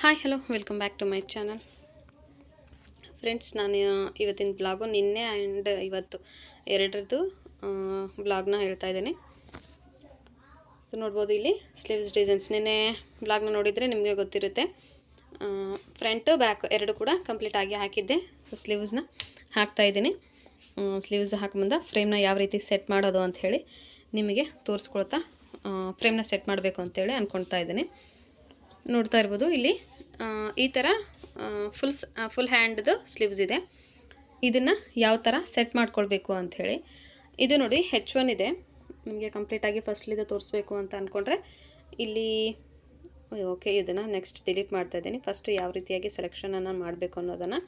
Hi hello, welcome back to my channel. Friends, ನಾನು ಇವತ್ತಿನ blog ನಿನ್ನೆ ಆ್ಯಂಡ್ ಇವತ್ತು ಎರಡರದ್ದು ಬ್ಲಾಗ್ನ ಹೇಳ್ತಾ ಇದ್ದೀನಿ. ಸೊ ನೋಡ್ಬೋದು ಇಲ್ಲಿ ಸ್ಲೀವ್ಸ್ ಡಿಸೈನ್ಸ್ ನಿನ್ನೆ ಬ್ಲಾಗ್ನ ನೋಡಿದರೆ ನಿಮಗೆ ಗೊತ್ತಿರುತ್ತೆ. ಫ್ರಂಟು ಬ್ಯಾಕ್ ಎರಡು ಕೂಡ ಕಂಪ್ಲೀಟ್ ಆಗಿ ಹಾಕಿದ್ದೆ. ಸೊ ಸ್ಲೀವ್ಸ್ನ ಹಾಕ್ತಾ ಇದ್ದೀನಿ. ಸ್ಲೀವ್ಸ್ ಹಾಕೊಂಬಂದ ಫ್ರೇಮ್ನ ಯಾವ ರೀತಿ ಸೆಟ್ ಮಾಡೋದು ಅಂತ ಹೇಳಿ ನಿಮಗೆ ತೋರಿಸ್ಕೊಳ್ತಾ ಫ್ರೇಮ್ನ ಸೆಟ್ ಮಾಡಬೇಕು ಅಂತೇಳಿ ಅಂದ್ಕೊಳ್ತಾ ಇದ್ದೀನಿ. ನೋಡ್ತಾ ಇರ್ಬೋದು. ಇಲ್ಲಿ ಈ ಥರ ಫುಲ್ ಫುಲ್ ಹ್ಯಾಂಡ್ದು ಸ್ಲೀವ್ಸ್ ಇದೆ. ಇದನ್ನು ಯಾವ ಥರ ಸೆಟ್ ಮಾಡ್ಕೊಳ್ಬೇಕು ಅಂಥೇಳಿ. ಇದು ನೋಡಿ ಹೆಚ್ ಒನ್ ಇದೆ. ನಿಮಗೆ ಕಂಪ್ಲೀಟಾಗಿ ಫಸ್ಟ್ಲಿದೆ ತೋರಿಸ್ಬೇಕು ಅಂತ ಅಂದ್ಕೊಂಡ್ರೆ ಇಲ್ಲಿ ಓಕೆ ಇದನ್ನು ನೆಕ್ಸ್ಟ್ ಡಿಲೀಟ್ ಮಾಡ್ತಾ ಇದ್ದೀನಿ. ಫಸ್ಟು ಯಾವ ರೀತಿಯಾಗಿ ಸೆಲೆಕ್ಷನನ್ನು ಮಾಡಬೇಕು ಅನ್ನೋದನ್ನು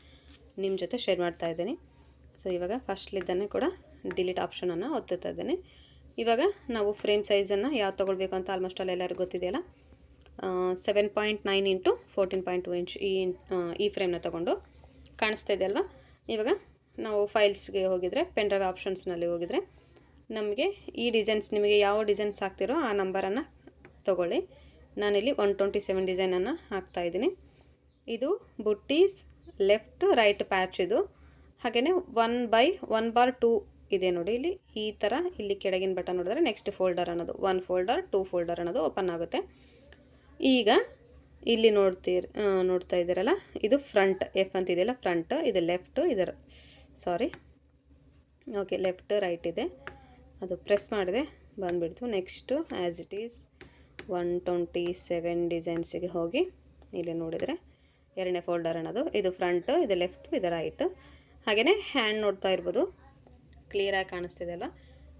ನಿಮ್ಮ ಜೊತೆ ಶೇರ್ ಮಾಡ್ತಾ ಇದ್ದೀನಿ. ಸೊ ಇವಾಗ ಫಸ್ಟ್ಲಿದ್ದನ್ನೇ ಕೂಡ ಡಿಲೀಟ್ ಆಪ್ಷನನ್ನು ಒತ್ತುತ್ತಾ ಇದ್ದೀನಿ. ಇವಾಗ ನಾವು ಫ್ರೇಮ್ ಸೈಜನ್ನು ಯಾವ್ದು ತೊಗೊಳ್ಬೇಕು ಅಂತ ಆಲ್ಮೋಸ್ಟ್ ಅಲ್ಲಿ ಎಲ್ಲರಿಗೂ ಗೊತ್ತಿದೆಯಲ್ಲ? Seven point nine into fourteen point two inch ಈ ಈ ಫ್ರೇಮ್ನ ತೊಗೊಂಡು ಕಾಣಿಸ್ತಾ ಇದೆ ಅಲ್ವಾ? ಇವಾಗ ನಾವು ಫೈಲ್ಸ್ಗೆ ಹೋಗಿದರೆ ಪೆಂಡ್ರೈವ್ ಆಪ್ಷನ್ಸ್ನಲ್ಲಿ ಹೋಗಿದರೆ, ನಮಗೆ ಈ ಡಿಸೈನ್ಸ್ ನಿಮಗೆ ಯಾವ ಡಿಸೈನ್ಸ್ ಹಾಕ್ತಿರೋ ಆ ನಂಬರನ್ನು ತೊಗೊಳ್ಳಿ. ನಾನಿಲ್ಲಿ ಒನ್ ಟ್ವೆಂಟಿ ಸೆವೆನ್ ಡಿಸೈನನ್ನು ಹಾಕ್ತಾಯಿದ್ದೀನಿ ಇದು ಬುಟ್ಟೀಸ್ ಲೆಫ್ಟ್ ರೈಟ್ ಪ್ಯಾಚ್ ಇದು. ಹಾಗೆಯೇ one by one bar two ಇದೆ ನೋಡಿ, ಇಲ್ಲಿ ಈ ಥರ ಇಲ್ಲಿ ಕೆಳಗಿನ ಬಟನ್ ನೋಡಿದ್ರೆ ನೆಕ್ಸ್ಟ್ ಫೋಲ್ಡರ್ ಅನ್ನೋದು ಒನ್ ಫೋಲ್ಡರ್ ಟೂ ಫೋಲ್ಡರ್ ಅನ್ನೋದು ಓಪನ್ ಆಗುತ್ತೆ. ಈಗ ಇಲ್ಲಿ ನೋಡ್ತೀರ ನೋಡ್ತಾ ಇದ್ದೀರಲ್ಲ? ಇದು ಫ್ರಂಟ್ ಎಫ್ ಅಂತ ಇದೆಯಲ್ಲ ಫ್ರಂಟ್ ಇದು ಲೆಫ್ಟ್ ಇದರ ಸಾರಿ ಓಕೆ ಲೆಫ್ಟ್ ರೈಟ್ ಇದೆ. ಅದು ಪ್ರೆಸ್ ಮಾಡಿದೆ ಬಂದುಬಿಡ್ತು. Next as it is one twenty seven ಡಿಸೈನ್ಸಿಗೆ ಹೋಗಿ ಇಲ್ಲಿ ನೋಡಿದರೆ ಎರಡನೇ ಫೋಲ್ಡರ್ ಅನ್ನೋದು. ಇದು ಫ್ರಂಟು ಇದು ಲೆಫ್ಟು ಇದು ರೈಟ್ ಹಾಗೆಯೇ ಹ್ಯಾಂಡ್ ನೋಡ್ತಾ ಇರ್ಬೋದು. ಕ್ಲಿಯರಾಗಿ ಕಾಣಿಸ್ತಿದೆ ಅಲ್ಲ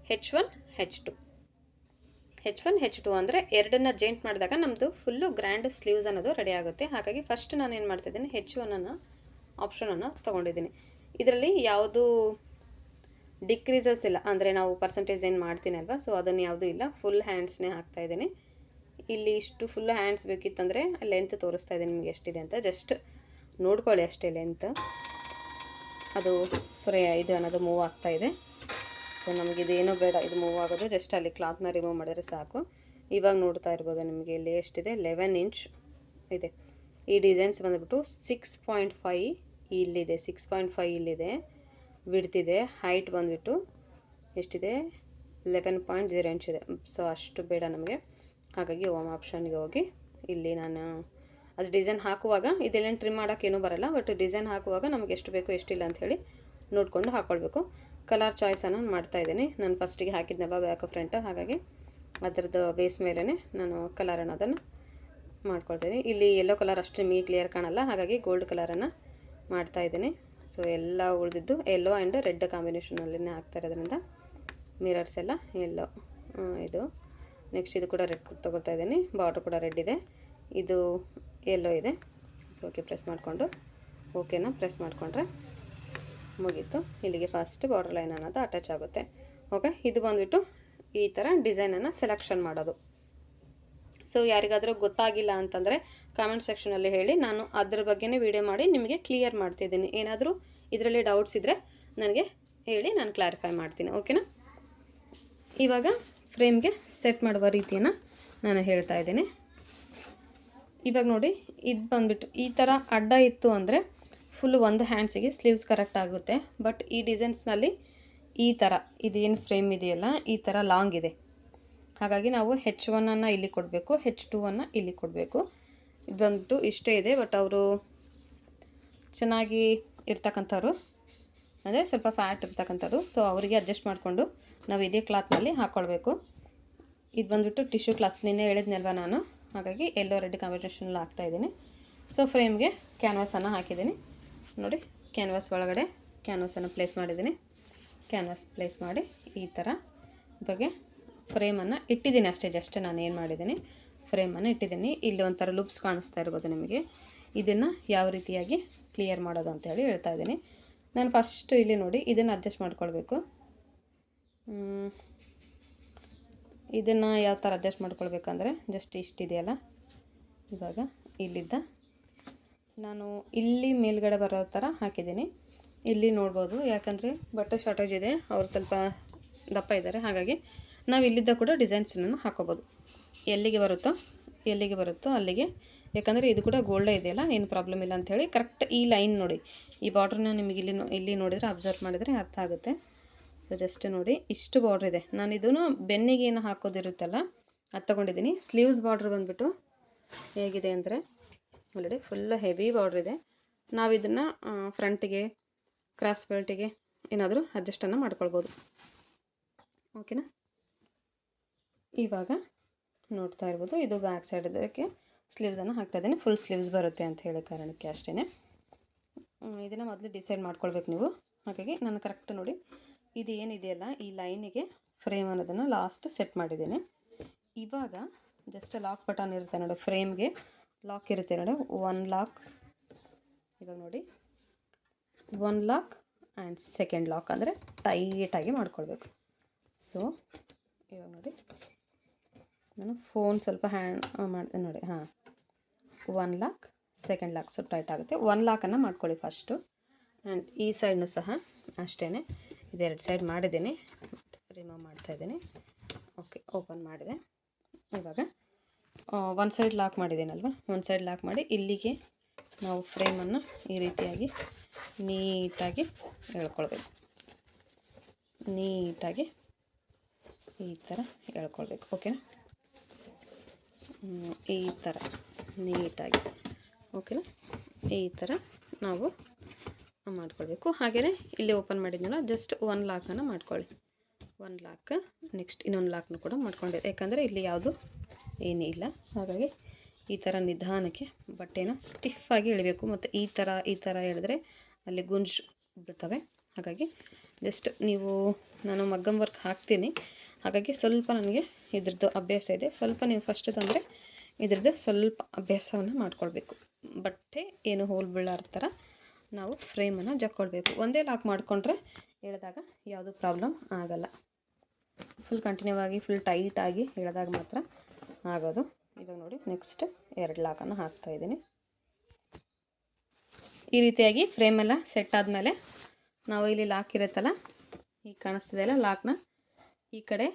H one H two H one H two ಅಂದರೆ ಎರಡನ್ನ ಜೇಂಟ್ ಮಾಡಿದಾಗ ನಮ್ಮದು ಫುಲ್ಲು ಗ್ರ್ಯಾಂಡ್ ಸ್ಲೀವ್ಸ್ ಅನ್ನೋದು ರೆಡಿ ಆಗುತ್ತೆ. ಹಾಗಾಗಿ ಫಸ್ಟ್ ನಾನು ಏನು ಮಾಡ್ತಿದ್ದೀನಿ ಹೆಚ್ ಒನ್ನನ್ನು ಆಪ್ಷನನ್ನು ತೊಗೊಂಡಿದ್ದೀನಿ. ಇದರಲ್ಲಿ ಯಾವುದು ಡಿಕ್ರೀಸಸ್ ಇಲ್ಲ. ಅಂದರೆ ನಾವು ಪರ್ಸೆಂಟೇಜ್ ಏನು ಮಾಡ್ತೀನಿ ಅಲ್ವಾ? ಸೊ ಅದನ್ನು ಯಾವುದೂ ಇಲ್ಲ. ಫುಲ್ ಹ್ಯಾಂಡ್ಸ್ನೇ ಹಾಕ್ತಾ ಇದ್ದೀನಿ. ಇಲ್ಲಿ ಇಷ್ಟು ಫುಲ್ ಹ್ಯಾಂಡ್ಸ್ ಬೇಕಿತ್ತಂದರೆ ಲೆಂತ್ ತೋರಿಸ್ತಾ ಇದ್ದೀನಿ ನಿಮಗೆ ಎಷ್ಟಿದೆ ಅಂತ. ಜಸ್ಟ್ ನೋಡ್ಕೊಳ್ಳಿ ಅಷ್ಟೇ ಲೆಂತ್ ಅದು ಫ್ರೇ ಇದು ಅನ್ನೋದು ಮೂವ್ ಆಗ್ತಾ ಇದೆ. ಸೊ ನಮಗೆ ಇದೇನು ಬೇಡ, ಇದು ಮೂವ್ ಆಗೋದು. ಜಸ್ಟ್ ಅಲ್ಲಿ ಕ್ಲಾತ್ನ ರಿಮೂವ್ ಮಾಡಿದ್ರೆ ಸಾಕು. ಇವಾಗ ನೋಡ್ತಾ ಇರ್ಬೋದು ನಿಮಗೆ ಇಲ್ಲಿ ಎಷ್ಟಿದೆ? ಲೆವೆನ್ ಇಂಚ್ ಇದೆ. ಈ ಡಿಸೈನ್ಸ್ ಬಂದುಬಿಟ್ಟು ಸಿಕ್ಸ್ ಪಾಯಿಂಟ್ ಫೈ ಇಲ್ಲಿದೆ. ಸಿಕ್ಸ್ ಪಾಯಿಂಟ್ ಫೈ ಇಲ್ಲಿದೆ. ಬಿಡ್ತಿದೆ ಹೈಟ್ ಬಂದುಬಿಟ್ಟು ಎಷ್ಟಿದೆ? ಲೆವೆನ್ ಪಾಯಿಂಟ್ ಜೀರೋ ಇಂಚ್ ಇದೆ. ಸೊ ಅಷ್ಟು ಬೇಡ ನಮಗೆ. ಹಾಗಾಗಿ ಓಮ್ ಆಪ್ಷನ್ಗೆ ಹೋಗಿ ಇಲ್ಲಿ ನಾನು ಅದು ಡಿಸೈನ್ ಹಾಕುವಾಗ, ಇದೆಲ್ಲ ಟ್ರಿಮ್ ಮಾಡೋಕ್ಕೇನೂ ಬರಲ್ಲ ಬಟ್ ಡಿಸೈನ್ ಹಾಕುವಾಗ ನಮಗೆ ಎಷ್ಟು ಬೇಕು ಎಷ್ಟಿಲ್ಲ ಅಂಥೇಳಿ ನೋಡಿಕೊಂಡು ಹಾಕ್ಕೊಳ್ಬೇಕು ಕಲರ್ ಚಾಯ್ಸನ್ನು ಮಾಡ್ತಾ ಇದ್ದೀನಿ. ನಾನು ಫಸ್ಟಿಗೆ ಹಾಕಿದ್ನಲ್ಲ ಬ್ಯಾಕ್ ಫ್ರಂಟ್ ಹಾಗಾಗಿ ಅದರದ್ದು ಬೇಸ್ ಮೇಲೇ ನಾನು ಕಲರ್ ಅನ್ನೋದನ್ನು ಮಾಡ್ಕೊಳ್ತೀನಿ. ಇಲ್ಲಿ ಯೆಲ್ಲೋ ಕಲರ್ ಅಷ್ಟು ನಿಮಗೆ ಕ್ಲಿಯರ್ ಕಾಣಲ್ಲ, ಹಾಗಾಗಿ ಗೋಲ್ಡ್ ಕಲರನ್ನು ಮಾಡ್ತಾ ಇದ್ದೀನಿ. ಸೊ ಎಲ್ಲ ಉಳಿದಿದ್ದು ಯೆಲ್ಲೋ ಆ್ಯಂಡ್ ರೆಡ್ ಕಾಂಬಿನೇಷನಲ್ಲೇ ಹಾಕ್ತಾ ಇರೋದ್ರಿಂದ ಮಿರರ್ಸ್ ಎಲ್ಲ ಎಲ್ಲೋ ಇದು. ನೆಕ್ಸ್ಟ್ ಇದು ಕೂಡ ರೆಡ್ ತೊಗೊಳ್ತಾ ಇದ್ದೀನಿ. ಬಾರ್ಡ್ರ್ ಕೂಡ ರೆಡ್ ಇದೆ. ಇದು ಎಲ್ಲೋ ಇದೆ. ಸೊ ಓಕೆ ಪ್ರೆಸ್ ಮಾಡಿಕೊಂಡು ಓಕೆನ ಪ್ರೆಸ್ ಮಾಡಿಕೊಂಡ್ರೆ ಮುಗೀತು. ಇಲ್ಲಿಗೆ ಫಸ್ಟ್ ಬಾರ್ಡರ್ ಲೈನ್ ಅನ್ನೋದು ಅಟ್ಯಾಚ್ ಆಗುತ್ತೆ. ಓಕೆ ಇದು ಬಂದುಬಿಟ್ಟು ಈ ಥರ ಡಿಸೈನನ್ನು ಸೆಲೆಕ್ಷನ್ ಮಾಡೋದು. ಸೊ ಯಾರಿಗಾದರೂ ಗೊತ್ತಾಗಿಲ್ಲ ಅಂತಂದರೆ ಕಾಮೆಂಟ್ ಸೆಕ್ಷನಲ್ಲಿ ಹೇಳಿ. ನಾನು ಅದ್ರ ಬಗ್ಗೆನೇ ವಿಡಿಯೋ ಮಾಡಿ ನಿಮಗೆ ಕ್ಲಿಯರ್ ಮಾಡ್ತಿದ್ದೀನಿ. ಏನಾದರೂ ಇದರಲ್ಲಿ ಡೌಟ್ಸ್ ಇದ್ದರೆ ನನಗೆ ಹೇಳಿ ನಾನು ಕ್ಲಾರಿಫೈ ಮಾಡ್ತೀನಿ. ಓಕೆನಾ ಇವಾಗ ಫ್ರೇಮ್ಗೆ ಸೆಟ್ ಮಾಡುವ ರೀತಿಯನ್ನು ನಾನು ಹೇಳ್ತಾ ಇದ್ದೀನಿ. ಇವಾಗ ನೋಡಿ, ಇದು ಬಂದುಬಿಟ್ಟು ಈ ಥರ ಅಡ್ಡ ಇತ್ತು ಅಂದರೆ ಫುಲ್ ಒಂದು ಹ್ಯಾಂಡ್ಸಿಗೆ ಸ್ಲೀವ್ಸ್ ಕರೆಕ್ಟ್ ಆಗುತ್ತೆ. ಬಟ್ ಈ ಡಿಸೈನ್ಸ್ನಲ್ಲಿ ಈ ಥರ, ಇದೇನು ಫ್ರೇಮ್ ಇದೆಯಲ್ಲ, ಈ ಥರ ಲಾಂಗ್ ಇದೆ. ಹಾಗಾಗಿ ನಾವು ಹೆಚ್ ಒನ್ನನ್ನು ಇಲ್ಲಿ ಕೊಡಬೇಕು ಹೆಚ್ ಅನ್ನು ಇಲ್ಲಿ ಕೊಡಬೇಕು. ಇದು ಬಂದುಬಿಟ್ಟು ಇಷ್ಟೇ ಇದೆ, ಬಟ್ ಅವರು ಚೆನ್ನಾಗಿ ಇರ್ತಕ್ಕಂಥವ್ರು. ಅಂದರೆ ಸ್ವಲ್ಪ ಫ್ಯಾಟ್ ಇರ್ತಕ್ಕಂಥವ್ರು. ಸೊ ಅವರಿಗೆ ಅಡ್ಜಸ್ಟ್ ಮಾಡಿಕೊಂಡು ನಾವು ಇದೇ ಕ್ಲಾತ್ನಲ್ಲಿ ಹಾಕ್ಕೊಳ್ಬೇಕು ಇದು ಬಂದುಬಿಟ್ಟು ಟಿಶ್ಯೂ ಕ್ಲಾತ್ಸ್ ನಿನ್ನೆ ಹೇಳಿದ್ನಲ್ವ ನಾನು? ಹಾಗಾಗಿ ಎಲ್ಲೋ ರೆಡ್ ಕಾಂಬಿನೇಷನಲ್ಲಿ ಹಾಕ್ತಾಯಿದ್ದೀನಿ ಸೊ ಫ್ರೇಮ್ಗೆ ಕ್ಯಾನ್ವಾಸನ್ನು ಹಾಕಿದ್ದೀನಿ. ನೋಡಿ ಕ್ಯಾನ್ವಾಸ್ ಒಳಗಡೆ ಕ್ಯಾನ್ವಾಸನ್ನು ಪ್ಲೇಸ್ ಮಾಡಿದ್ದೀನಿ. ಕ್ಯಾನ್ವಾಸ್ ಪ್ಲೇಸ್ ಮಾಡಿ ಈ ಥರ ಬಗ್ಗೆ ಫ್ರೇಮನ್ನು ಇಟ್ಟಿದ್ದೀನಿ ಅಷ್ಟೇ ಜಸ್ಟ್ ನಾನು ಏನು ಮಾಡಿದ್ದೀನಿ ಫ್ರೇಮನ್ನು ಇಟ್ಟಿದ್ದೀನಿ. ಇಲ್ಲಿ ಒಂಥರ ಲುಪ್ಸ್ ಕಾಣಿಸ್ತಾ ಇರ್ಬೋದು ನಿಮಗೆ. ಇದನ್ನು ಯಾವ ರೀತಿಯಾಗಿ ಕ್ಲಿಯರ್ ಮಾಡೋದು ಅಂತ ಹೇಳಿ ಹೇಳ್ತಾ ಇದ್ದೀನಿ. ನಾನು ಫಸ್ಟು ಇಲ್ಲಿ ನೋಡಿ, ಇದನ್ನು ಅಡ್ಜಸ್ಟ್ ಮಾಡ್ಕೊಳ್ಬೇಕು. ಇದನ್ನು ಯಾವ ಥರ ಅಡ್ಜಸ್ಟ್ ಮಾಡ್ಕೊಳ್ಬೇಕಂದ್ರೆ ಜಸ್ಟ್ ಇಷ್ಟಿದೆಯಲ್ಲ? ಇವಾಗ ಇಲ್ಲಿದ್ದ ನಾನು ಇಲ್ಲಿ ಮೇಲ್ಗಡೆ ಬರೋ ಥರ ಹಾಕಿದ್ದೀನಿ. ಇಲ್ಲಿ ನೋಡ್ಬೋದು, ಯಾಕಂದರೆ ಬಟ್ಟೆ ಶಾರ್ಟೇಜ್ ಇದೆ, ಅವರು ಸ್ವಲ್ಪ ದಪ್ಪ ಇದ್ದಾರೆ, ಹಾಗಾಗಿ ನಾವು ಇಲ್ಲಿದ್ದ ಕೂಡ ಡಿಸೈನ್ಸನ್ನು ಹಾಕೋಬೋದು. ಎಲ್ಲಿಗೆ ಬರುತ್ತೋ ಎಲ್ಲಿಗೆ ಬರುತ್ತೋ ಅಲ್ಲಿಗೆ. ಯಾಕಂದರೆ ಇದು ಕೂಡ ಗೋಲ್ಡೇ ಇದೆಯಲ್ಲ ಏನು ಪ್ರಾಬ್ಲಮ್ ಇಲ್ಲ ಅಂಥೇಳಿ ಕರೆಕ್ಟ್ ಈ ಲೈನ್ ನೋಡಿ. ಈ ಬಾರ್ಡ್ರನ್ನ ನಿಮಗೆ ಇಲ್ಲಿ ಇಲ್ಲಿ ನೋಡಿದರೆ ಅಬ್ಸರ್ವ್ ಮಾಡಿದರೆ ಅರ್ಥ ಆಗುತ್ತೆ. ಸೊ ಜಸ್ಟ್ ನೋಡಿ, ಇಷ್ಟು ಬಾರ್ಡ್ರ್ ಇದೆ. ನಾನು ಇದನ್ನು ಬೆನ್ನಿಗೆ ಏನು ಹಾಕೋದಿರುತ್ತಲ್ಲ, ಅದು ತೊಗೊಂಡಿದ್ದೀನಿ. ಸ್ಲೀವ್ಸ್ ಬಾರ್ಡ್ರ್ ಬಂದುಬಿಟ್ಟು ಹೇಗಿದೆ ಅಂದರೆ ಆಲ್ರೆಡಿ ಫುಲ್ ಹೆವಿ ಬಾರ್ಡ್ರ್ ಇದೆ. ನಾವು ಇದನ್ನು ಫ್ರಂಟಿಗೆ, ಕ್ರಾಸ್ ಬೆಲ್ಟಿಗೆ ಏನಾದರೂ ಅಡ್ಜಸ್ಟನ್ನು ಮಾಡ್ಕೊಳ್ಬೋದು. ಓಕೆನಾ? ಇವಾಗ ನೋಡ್ತಾ ಇರ್ಬೋದು, ಇದು ಬ್ಯಾಕ್ ಸೈಡ್ ಇದಕ್ಕೆ ಸ್ಲೀವ್ಸನ್ನು ಹಾಕ್ತಾ ಇದ್ದೀನಿ. ಫುಲ್ ಸ್ಲೀವ್ಸ್ ಬರುತ್ತೆ ಅಂತ ಹೇಳೋ ಕಾರಣಕ್ಕೆ ಅಷ್ಟೇ ಇದನ್ನು ಮೊದಲು ಡಿಸೈಡ್ ಮಾಡ್ಕೊಳ್ಬೇಕು ನೀವು. ಹಾಗಾಗಿ ನಾನು ಕರೆಕ್ಟ್ ನೋಡಿ ಇದು ಏನಿದೆಯಲ್ಲ ಈ ಲೈನಿಗೆ ಫ್ರೇಮ್ ಅನ್ನೋದನ್ನು ಲಾಸ್ಟ್ ಸೆಟ್ ಮಾಡಿದ್ದೀನಿ. ಇವಾಗ ಜಸ್ಟ್ ಲಾಕ್ ಬಟನ್ ಇರುತ್ತೆ ನೋಡಿ ಫ್ರೇಮ್ಗೆ ಲಾಕ್ ಇರುತ್ತೆ ನೋಡಿ. ಒನ್ ಲಾಕ್ ಇವಾಗ ನೋಡಿ. One lock and second lock ಅಂದರೆ ಟೈಟಾಗಿ ಮಾಡ್ಕೊಳ್ಬೇಕು. ಸೊ ಇವಾಗ ನೋಡಿ. ನಾನು ಫೋನ್ ಸ್ವಲ್ಪ ಹ್ಯಾಂಡ್ ಮಾಡಿದೆ ನೋಡಿ, ಹಾಂ. ಒನ್ ಲಾಕ್ ಸೆಕೆಂಡ್ ಲಾಕ್ ಸ್ವಲ್ಪ ಟೈಟ್ ಆಗುತ್ತೆ. ಒನ್ ಲಾಕನ್ನು ಮಾಡ್ಕೊಳ್ಳಿ ಫಸ್ಟು ಆ್ಯಂಡ್ ಈ ಸೈಡ್ನು ಸಹ ಅಷ್ಟೇ ಇದೆರಡು ಸೈಡ್ ಮಾಡಿದ್ದೀನಿ. ರಿಮೂವ್ ಮಾಡ್ತಾಯಿದ್ದೀನಿ ಓಕೆ ಓಪನ್ ಮಾಡಿದೆ. ಇವಾಗ ಒಂದು ಸೈಡ್ ಲಾಕ್ ಮಾಡಿದ್ದೀನಲ್ವ ಒಂದು ಸೈಡ್ ಲಾಕ್ ಮಾಡಿ ಇಲ್ಲಿಗೆ ನಾವು ಫ್ರೇಮನ್ನು ಈ ರೀತಿಯಾಗಿ ನೀಟಾಗಿ ಎಳ್ಕೊಳ್ಬೇಕು. ನೀಟಾಗಿ ಈ ಥರ ಎಳ್ಕೊಳ್ಬೇಕು. ಓಕೆನಾ ಈ ಥರ ನೀಟಾಗಿ. ಓಕೆನಾ ಈ ಥರ ನಾವು ಮಾಡ್ಕೊಳ್ಬೇಕು. ಹಾಗೆಯೇ ಇಲ್ಲಿ ಓಪನ್ ಮಾಡಿದ್ನಲ್ಲ ಜಸ್ಟ್ ಒನ್ ಲಾಕನ್ನು ಮಾಡ್ಕೊಳ್ಳಿ. ಒನ್ ಲಾಕ್ ನೆಕ್ಸ್ಟ್ ಇನ್ನೊಂದು ಲಾಕ್ನು ಕೂಡ ಮಾಡ್ಕೊಂಡಿದ್ದೆ ಯಾಕಂದರೆ ಇಲ್ಲಿ ಯಾವುದು ಏನೂ ಇಲ್ಲ. ಹಾಗಾಗಿ ಈ ಥರ ನಿಧಾನಕ್ಕೆ ಬಟ್ಟೆನ ಸ್ಟಿಫಾಗಿ ಎಳಿಬೇಕು ಮತ್ತು ಈ ಥರ ಈ ಥರ ಎಳೆದ್ರೆ ಅಲ್ಲಿ ಗುಂಜು ಬಿಡ್ತವೆ. ಹಾಗಾಗಿ ಜಸ್ಟ್ ನೀವು, ನಾನು ಮಗ್ಗಮ್ ವರ್ಕ್ ಹಾಕ್ತೀನಿ. ಹಾಗಾಗಿ ಸ್ವಲ್ಪ ನನಗೆ ಇದ್ರದ್ದು ಅಭ್ಯಾಸ ಇದೆ. ಸ್ವಲ್ಪ ನೀವು ಫಸ್ಟ್ ತಂದರೆ ಇದ್ರದ್ದು ಸ್ವಲ್ಪ ಅಭ್ಯಾಸವನ್ನು ಮಾಡ್ಕೊಳ್ಬೇಕು. ಬಟ್ಟೆ ಏನು ಹೋಲ್ ಬೀಳಾರ ಥರ ನಾವು ಫ್ರೇಮನ್ನು ಜಕ್ಕೊಳ್ಬೇಕು ಒಂದೇ ಲಾಕ್ ಮಾಡಿಕೊಂಡ್ರೆ ಎಳೆದಾಗ ಯಾವುದೂ ಪ್ರಾಬ್ಲಮ್ ಆಗಲ್ಲ. ಫುಲ್ ಕಂಟಿನ್ಯೂ ಆಗಿ ಫುಲ್ ಟೈಟಾಗಿ ಎಳೆದಾಗ ಮಾತ್ರ ಆಗೋದು. ಇವಾಗ ನೋಡಿ ನೆಕ್ಸ್ಟ್ ಎರಡು ಲಾಕನ್ನು ಹಾಕ್ತಾ ಇದ್ದೀನಿ. ಈ ರೀತಿಯಾಗಿ ಫ್ರೇಮೆಲ್ಲ ಸೆಟ್ ಆದಮೇಲೆ ನಾವು ಇಲ್ಲಿ ಲಾಕ್ ಇರುತ್ತಲ್ಲ, ಈಗ ಕಾಣಿಸ್ತಿದೆಯಲ್ಲ ಲಾಕ್ನ ಈ ಕಡೆ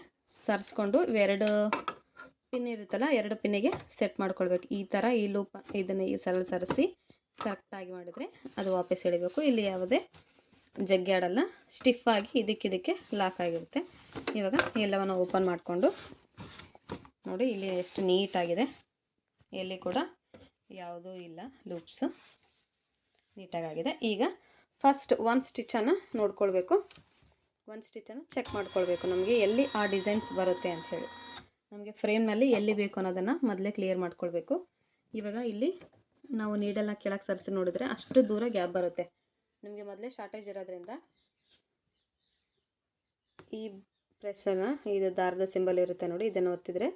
ಸರಿಸ್ಕೊಂಡು ಇವೆರಡು ಪಿನ್ ಇರುತ್ತಲ್ಲ, ಎರಡು ಪಿನ್ನಿಗೆ ಸೆಟ್ ಮಾಡ್ಕೊಳ್ಬೇಕು. ಈ ಥರ ಈ ಲೂಪ್ ಇದನ್ನು ಈ ಸರಳ ಸರಿಸಿ ಕರೆಕ್ಟಾಗಿ ಮಾಡಿದರೆ ಅದು ವಾಪಸ್ ಎಳಿಬೇಕು. ಇಲ್ಲಿ ಯಾವುದೇ ಜಗ್ಗಿ ಆಡಲ್ಲ ಆಗಿ ಇದಕ್ಕಿದಕ್ಕೆ ಲಾಕ್ ಆಗಿರುತ್ತೆ. ಇವಾಗ ಎಲ್ಲವನ್ನು ಓಪನ್ ಮಾಡಿಕೊಂಡು ನೋಡಿ ಇಲ್ಲಿ ಎಷ್ಟು ನೀಟಾಗಿದೆ. ಎಲ್ಲಿ ಕೂಡ ಯಾವುದೂ ಇಲ್ಲ, ಲೂಪ್ಸು ನೀಟಾಗಿದೆ ಈಗ ಫಸ್ಟ್ ಒನ್ ಸ್ಟಿಚ್ಚನ್ನು ನೋಡ್ಕೊಳ್ಬೇಕು. ಒನ್ ಸ್ಟಿಚನ್ನು ಚೆಕ್ ಮಾಡ್ಕೊಳ್ಬೇಕು ನಮಗೆ ಎಲ್ಲಿ ಆ ಡಿಸೈನ್ಸ್ ಬರುತ್ತೆ ಅಂತ ಹೇಳಿ. ನಮಗೆ ಫ್ರೇಮ್ನಲ್ಲಿ ಎಲ್ಲಿ ಬೇಕು ಅನ್ನೋದನ್ನು ಮೊದಲೇ ಕ್ಲಿಯರ್ ಮಾಡ್ಕೊಳ್ಬೇಕು. ಇವಾಗ ಇಲ್ಲಿ ನಾವು ನೀಡಲ್ಲ ಕೆಳಗೆ ಸರಿಸಿ ನೋಡಿದ್ರೆ ಅಷ್ಟು ದೂರ ಗ್ಯಾಪ್ ಬರುತ್ತೆ. ನಿಮಗೆ ಮೊದಲೇ ಶಾರ್ಟೇಜ್ ಇರೋದ್ರಿಂದ ಈ ಪ್ರೆಸ್ಸನ್ನು ಇದು ದಾರದ ಸಿಂಬಲ್ ಇರುತ್ತೆ ನೋಡಿ, ಇದನ್ನು ಒತ್ತಿದ್ರೆ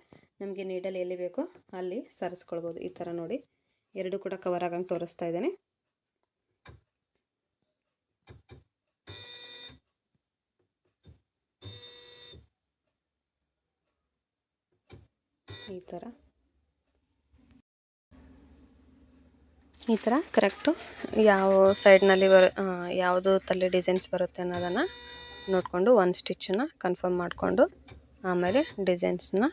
ನಮಗೆ ನೀಡಲ್ ಎಲ್ಲಿ ಬೇಕೋ ಅಲ್ಲಿ ಸರಿಸ್ಕೊಳ್ಬೋದು. ಈ ಥರ ನೋಡಿ, ಎರಡು ಕೂಡ ಕವರ್ ಆಗಂಗೆ ತೋರಿಸ್ತಾ ಇದ್ದೀನಿ. ಈ ಥರ. ಈ ಥರ ಕರೆಕ್ಟು. ಯಾವ ಸೈಡ್ನಲ್ಲಿ ಬರ ಯಾವುದು ತಲೆ ಡಿಸೈನ್ಸ್ ಬರುತ್ತೆ ಅನ್ನೋದನ್ನು ನೋಡಿಕೊಂಡು ಒಂದು ಸ್ಟಿಚ್ಚನ್ನು ಕನ್ಫರ್ಮ್ ಮಾಡಿಕೊಂಡು ಆಮೇಲೆ ಡಿಸೈನ್ಸ್ನ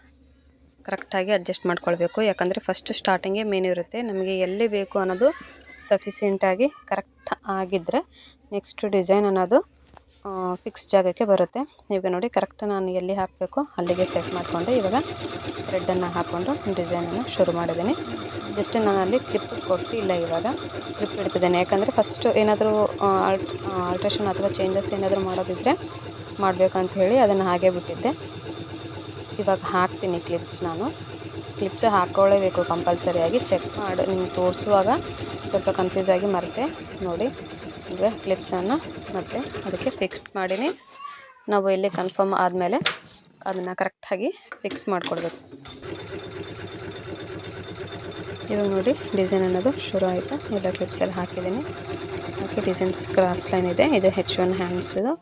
ಕರೆಕ್ಟಾಗಿ ಅಡ್ಜಸ್ಟ್ ಮಾಡ್ಕೊಳ್ಬೇಕು. ಯಾಕಂದರೆ ಫಸ್ಟ್ ಸ್ಟಾರ್ಟಿಂಗೇ ಮೇನ್ ಇರುತ್ತೆ. ನಮಗೆ ಎಲ್ಲಿ ಬೇಕು ಅನ್ನೋದು ಸಫಿಸಿಯೆಂಟಾಗಿ ಕರೆಕ್ಟ್ ಆಗಿದ್ದರೆ ನೆಕ್ಸ್ಟ್ ಡಿಸೈನ್ ಅನ್ನೋದು ಫಿಕ್ಸ್ ಜಾಗಕ್ಕೆ ಬರುತ್ತೆ. ಇವಾಗ ನೋಡಿ ಕರೆಕ್ಟ್ ನಾನು ಎಲ್ಲಿ ಹಾಕಬೇಕು? ಅಲ್ಲಿಗೆ ಸೆಟ್ ಮಾಡಿಕೊಂಡು. ಇವಾಗ ಥ್ರೆಡ್ಡನ್ನು ಹಾಕ್ಕೊಂಡು ಡಿಸೈನನ್ನು ಶುರು ಮಾಡಿದ್ದೀನಿ. ಜಸ್ಟ್ ನಾನು ಅಲ್ಲಿ ಕ್ಲಿಪ್ ಕೊಟ್ಟಿಲ್ಲ ಇವಾಗ. ಕ್ಲಿಪ್ ಇಡ್ತಿದ್ದೇನೆ ಯಾಕಂದರೆ ಫಸ್ಟು ಏನಾದರೂ ಆಲ್ಟ್ ಆಲ್ಟ್ರೇಷನ್ ಅಥವಾ ಚೇಂಜಸ್ ಏನಾದರೂ ಮಾಡೋದಿದ್ದರೆ ಮಾಡಬೇಕಂತ ಹೇಳಿ ಅದನ್ನು ಹಾಗೆ ಬಿಟ್ಟಿದ್ದೆ. ಇವಾಗ ಹಾಕ್ತೀನಿ ಕ್ಲಿಪ್ಸ್ ನಾನು. ಕ್ಲಿಪ್ಸ್ ಹಾಕ್ಕೊಳ್ಳೇಬೇಕು ಕಂಪಲ್ಸರಿಯಾಗಿ ಚೆಕ್ ಮಾಡಿ. ನಿಮ್ಗೆ ತೋರಿಸುವಾಗ ಸ್ವಲ್ಪ ಕನ್ಫ್ಯೂಸ್ ಆಗಿ ಮರೆತೆ. ನೋಡಿ. ಈಗ ಕ್ಲಿಪ್ಸನ್ನು ಮತ್ತು ಅದಕ್ಕೆ ಫಿಕ್ಸ್ ಮಾಡೀನಿ. ನಾವು ಇಲ್ಲಿ ಕನ್ಫರ್ಮ್ ಆದಮೇಲೆ ಅದನ್ನು ಕರೆಕ್ಟಾಗಿ ಫಿಕ್ಸ್ ಮಾಡಿಕೊಡ್ಬೇಕು. ಇವಾಗ ನೋಡಿ ಡಿಸೈನ್ ಅನ್ನೋದು ಶುರು ಆಯಿತು? ಎಲ್ಲ ಕ್ಲಿಪ್ಸಲ್ಲಿ ಹಾಕಿದ್ದೀನಿ. ಹಾಕಿ ಡಿಸೈನ್ಸ್ ಕ್ರಾಸ್ ಲೈನ್ ಇದೆ. ಇದು ಹೆಚ್ ಒನ್ ಹ್ಯಾಂಡ್ಸ್ದು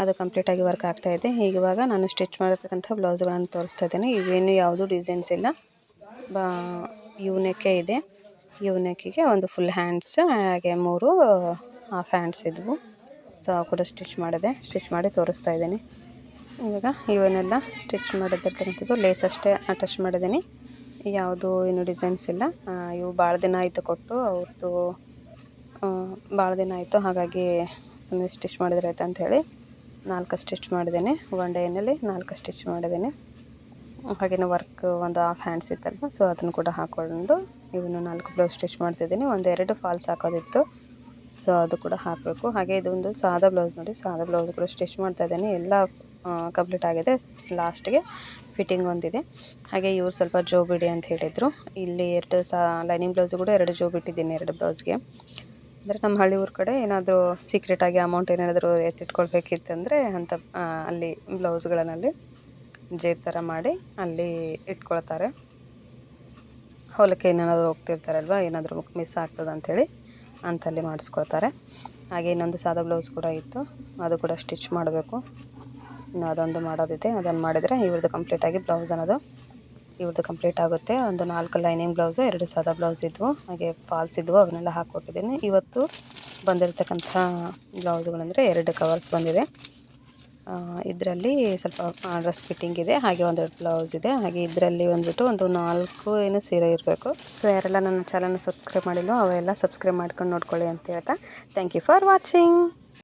ಅದು ಕಂಪ್ಲೀಟಾಗಿ ವರ್ಕ್ ಆಗ್ತಾ ಈಗ ಇವಾಗ ನಾನು ಸ್ಟಿಚ್ ಮಾಡಿರ್ತಕ್ಕಂಥ ಬ್ಲೌಸ್ಗಳನ್ನು ತೋರಿಸ್ತಾ ಇದ್ದೀನಿ. ಇವೇನು ಯಾವುದು ಡಿಸೈನ್ಸ್ ಇಲ್ಲ. ಬಾ ಇವನಕ್ಕೆ ಇದೆ. ಯೂನೆಕ್ಕಿಗೆ ಒಂದು ಫುಲ್ ಹ್ಯಾಂಡ್ಸ್ ಹಾಗೆ ಮೂರು ಹಾಫ್ ಹ್ಯಾಂಡ್ಸ್ ಇದ್ವು. ಸೊ ಆ ಕೂಡ ಸ್ಟಿಚ್ ಮಾಡಿದೆ. ಸ್ಟಿಚ್ ಮಾಡಿ ತೋರಿಸ್ತಾ ಇದ್ದೀನಿ. ಇವಾಗ ಇವನ್ನೆಲ್ಲ ಸ್ಟಿಚ್ ಮಾಡಿರ್ತಕ್ಕಂಥದ್ದು ಲೇಸ್ ಅಷ್ಟೇ ಅಟ್ಯಾಚ್ ಮಾಡಿದ್ದೀನಿ. ಯಾವುದು ಏನು ಡಿಸೈನ್ಸ್ ಇಲ್ಲ. ಇವು ಭಾಳ ದಿನ ಆಯಿತು ಕೊಟ್ಟು ಅವ್ರದ್ದು ಭಾಳ ದಿನ ಆಯಿತು. ಹಾಗಾಗಿ ಸುಮ್ಮನೆ ಸ್ಟಿಚ್ ಮಾಡಿದ್ರೆ ಆಯ್ತು ಅಂಥೇಳಿ ನಾಲ್ಕು ಸ್ಟಿಚ್ ಮಾಡಿದ್ದೀನಿ. ಒನ್ ಡೇನಲ್ಲಿ ನಾಲ್ಕು ಸ್ಟಿಚ್ ಮಾಡಿದ್ದೀನಿ. ಹಾಗೆಯೇ ವರ್ಕ್ ಒಂದು ಹಾಫ್ ಹ್ಯಾಂಡ್ಸ್ ಇತ್ತಲ್ವ ಸೊ ಅದನ್ನು ಕೂಡ ಹಾಕ್ಕೊಂಡು ಇವನ್ನು ನಾಲ್ಕು ಬ್ಲೌಸ್ ಸ್ಟಿಚ್ ಮಾಡ್ತಿದ್ದೀನಿ. ಒಂದೆರಡು ಫಾಲ್ಸ್ ಹಾಕೋದಿತ್ತು. ಸೊ ಅದು ಕೂಡ ಹಾಕಬೇಕು. ಹಾಗೆ ಇದೊಂದು ಸಾದಾ ಬ್ಲೌಸ್ ನೋಡಿ. ಸಾದಾ ಬ್ಲೌಸ್ ಕೂಡ ಸ್ಟಿಚ್ ಮಾಡ್ತಾ ಇದ್ದೀನಿ. ಎಲ್ಲ ಕಂಪ್ಲೀಟ್ ಆಗಿದೆ. ಲಾಸ್ಟ್ಗೆ ಫಿಟ್ಟಿಂಗ್ ಒಂದಿದೆ. ಹಾಗೆ ಇವ್ರು ಸ್ವಲ್ಪ ಜೋ ಬಿಡಿ ಅಂತ ಹೇಳಿದರು. ಇಲ್ಲಿ ಎರಡು ಸಾ, ಲೈನಿಂಗ್ ಬ್ಲೌಸು ಕೂಡ ಎರಡು ಜೋ ಬಿಟ್ಟಿದ್ದೀನಿ ಎರಡು ಬ್ಲೌಸ್ಗೆ ಅಂದರೆ ನಮ್ಮ ಹಳ್ಳಿ ಊರ ಕಡೆ ಏನಾದರೂ ಸೀಕ್ರೆಟಾಗಿ ಅಮೌಂಟ್ ಏನಾದರೂ ಎತ್ತಿಟ್ಕೊಳ್ಬೇಕಿತ್ತಂದರೆ ಅಂಥ ಅಲ್ಲಿ ಬ್ಲೌಸ್ಗಳನ್ನಲ್ಲಿ ಜೇಬ್ ಥರ ಮಾಡಿ ಅಲ್ಲಿ ಇಟ್ಕೊಳ್ತಾರೆ. ಹೊಲಕ್ಕೆ ಏನಾದರೂ ಹೋಗ್ತಿರ್ತಾರಲ್ವ, ಏನಾದರೂ ಮಿಸ್ ಆಗ್ತದೆ ಅಂಥೇಳಿ ಅಂತಲ್ಲಿ ಮಾಡಿಸ್ಕೊಳ್ತಾರೆ. ಹಾಗೆ ಇನ್ನೊಂದು ಸಾದಾ ಬ್ಲೌಸ್ ಕೂಡ ಇತ್ತು, ಅದು ಕೂಡ ಸ್ಟಿಚ್ ಮಾಡಬೇಕು. ಇನ್ನು ಅದೊಂದು ಮಾಡೋದಿದೆ, ಅದನ್ನು ಮಾಡಿದರೆ ಇವ್ರದ್ದು ಕಂಪ್ಲೀಟಾಗಿ ಬ್ಲೌಸ್ ಅನ್ನೋದು ಇವ್ರದ್ದು ಕಂಪ್ಲೀಟ್ ಆಗುತ್ತೆ. ಒಂದು ನಾಲ್ಕು ಲೈನಿಂಗ್ ಬ್ಲೌಸು ಎರಡು ಸಾದಾ ಬ್ಲೌಸ್ ಇದ್ವು. ಹಾಗೆ ಫಾಲ್ಸ್ ಇದ್ವು, ಅವನ್ನೆಲ್ಲ ಹಾಕ್ಕೊಟ್ಟಿದ್ದೀನಿ. ಇವತ್ತು ಬಂದಿರತಕ್ಕಂಥ ಬ್ಲೌಸ್ಗಳಂದರೆ ಎರಡು ಕವರ್ಸ್ ಬಂದಿದೆ. ಇದರಲ್ಲಿ ಸ್ವಲ್ಪ ಡ್ರೆಸ್ ಫಿಟ್ಟಿಂಗ್ ಇದೆ, ಹಾಗೆ ಒಂದೆರಡು ಬ್ಲೌಸ್ ಇದೆ, ಹಾಗೆ ಇದರಲ್ಲಿ ಬಂದ್ಬಿಟ್ಟು ಒಂದು ನಾಲ್ಕು ಏನು ಸೀರೆ ಇರಬೇಕು. ಸೊ ಯಾರೆಲ್ಲ ನನ್ನ ಚಾನಲ್ನ ಸಬ್ಸ್ಕ್ರೈಬ್ ಮಾಡಿಲ್ಲೋ ಅವೆಲ್ಲ ಸಬ್ಸ್ಕ್ರೈಬ್ ಮಾಡ್ಕೊಂಡು ನೋಡ್ಕೊಳ್ಳಿ ಅಂತ ಹೇಳ್ತಾ. Thank you for watching